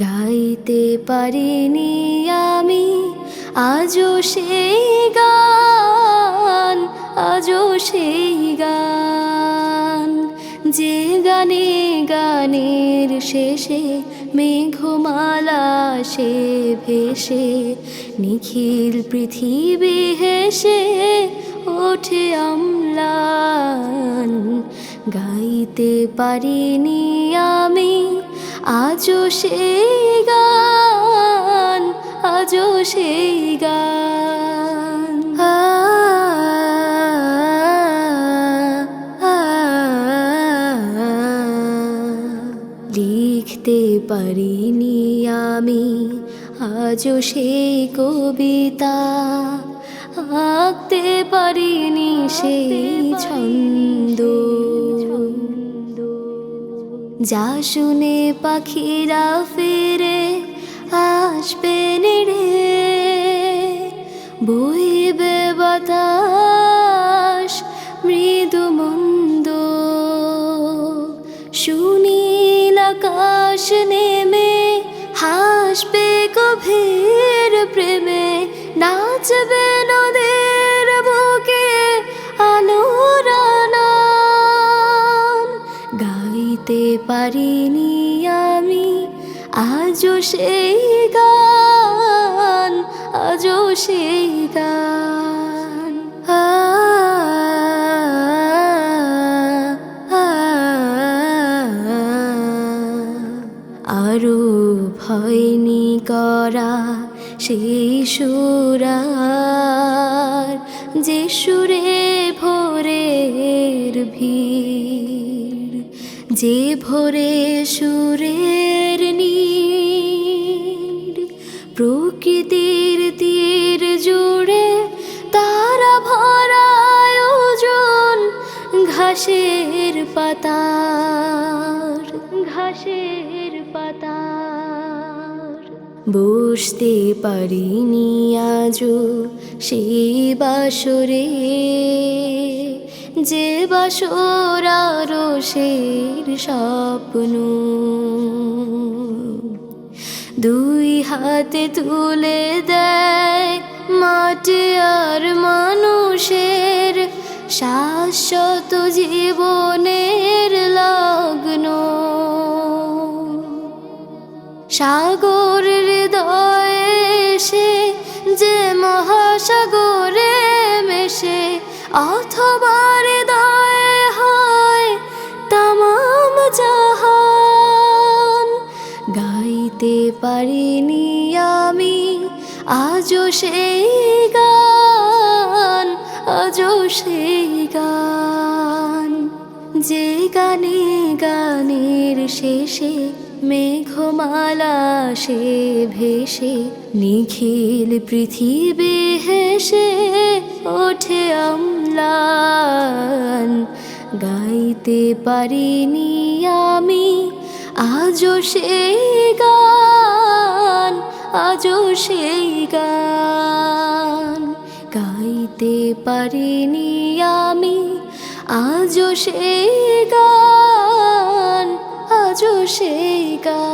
গাইতে পারিনি আমি, আজও সেই গান, আজও সেই গান। যে গানে গানের শেষে মেঘমালা সে ভেসে, নিখিল পৃথিবী হেসে ওঠে আমলান গাইতে পারিনি আমি আজও সেই গান আজও সেই গান লিখতে পারিনি আমি আজও সেই কবিতা আঁকতে পারিনি সেই ছন্দ যা শুনে পাখিরা ফিরে আসবে নিড়ে। বইবে বাতাস, মৃদু মন্দ। সুনীল আকাশ নেমে, হাসবে গভীর প্রেমে। নাচবে নদের গাইতে পারিনি আমি, আজও সেই গান, আজও সেই গান। আরও ভয়নি করা সেই সুরার, যে সুরে ভোরের ভিড়। যে ভোরে সুরের নীর প্রকৃতির তীর জুড়ে তারা ভরা আয়োজন ঘাসের পাতার ঘাসের পাতার। বসতে পারিনি আজও সেই বাসরে। যে বাসর আরও শের স্বপ্ন। দুই হাতে তুলে দেয় মাটি আর মানুষের শাশ্বত জীবনের লগ্ন। সাগর হৃদয়ে এসে যে মহাসাগরে অথবা হৃদয়ে হয় তামাম জাহান। গাইতে পারিনি আমি, আজও সেই গান, আজও সেই গান। যে গানে গানের শেষে মেঘমালা সে ভেসে নিখিল পৃথিবী হেসে ওঠে আমলান। গাইতে পারিনি আমি, আজও সেই গান, আজও সেই গান। গাইতে পারিনি আমি, আজও সেই গান, আজও সেই গান